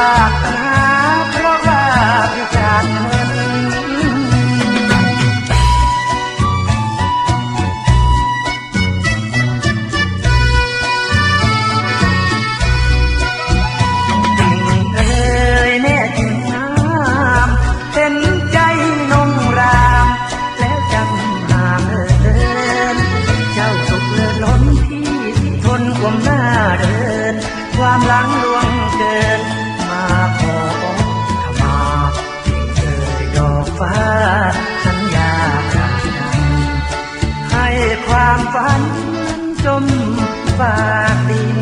back. ฝันนั้จมฝากดิน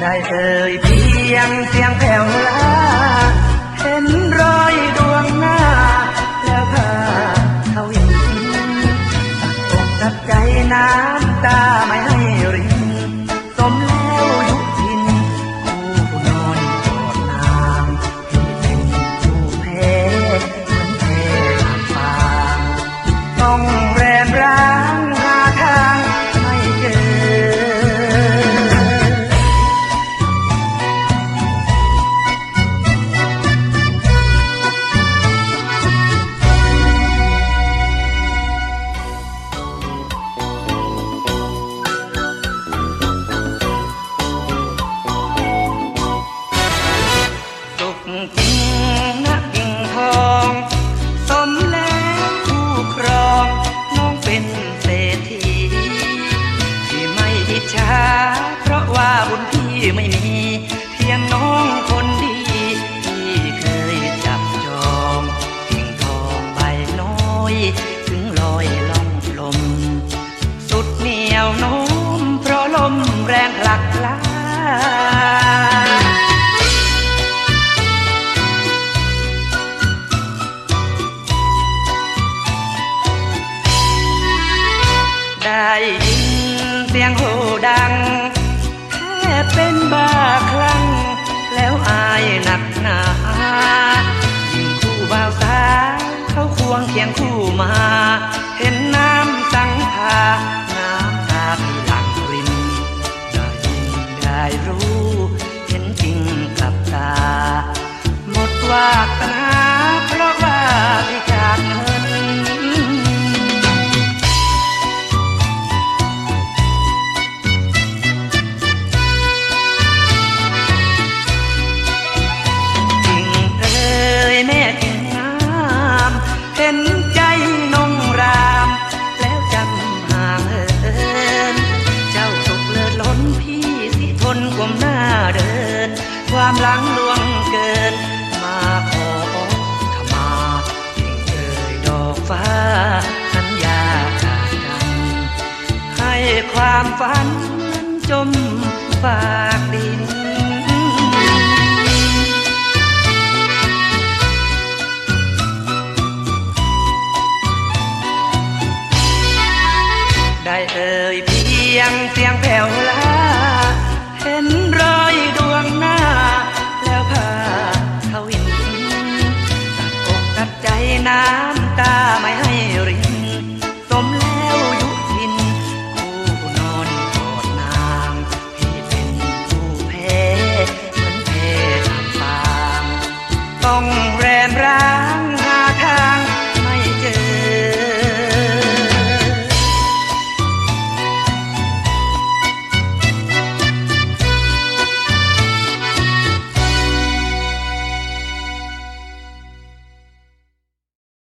ได้เอ่ยเพียงเสียงแผ่วลาเห็นรอยดวงหน้า แล้วพาเขาอย่างทิ้งกกับใจน้ำตาไม่ 因为你 เป็นบ้าคลั่ง แล้วอายหนักหนาคู่บ่าวสาวเขาควงเคียงคู่มา ความหลังลวงเกิน มาขอขมาสิ่งเอ่ยดอกฟ้า สัญญาขาดกัน ให้ความฝันจมฝากดินได้เอ่ยเพียงเสียงแผ่วลา น้ำตาไม่ให้ริน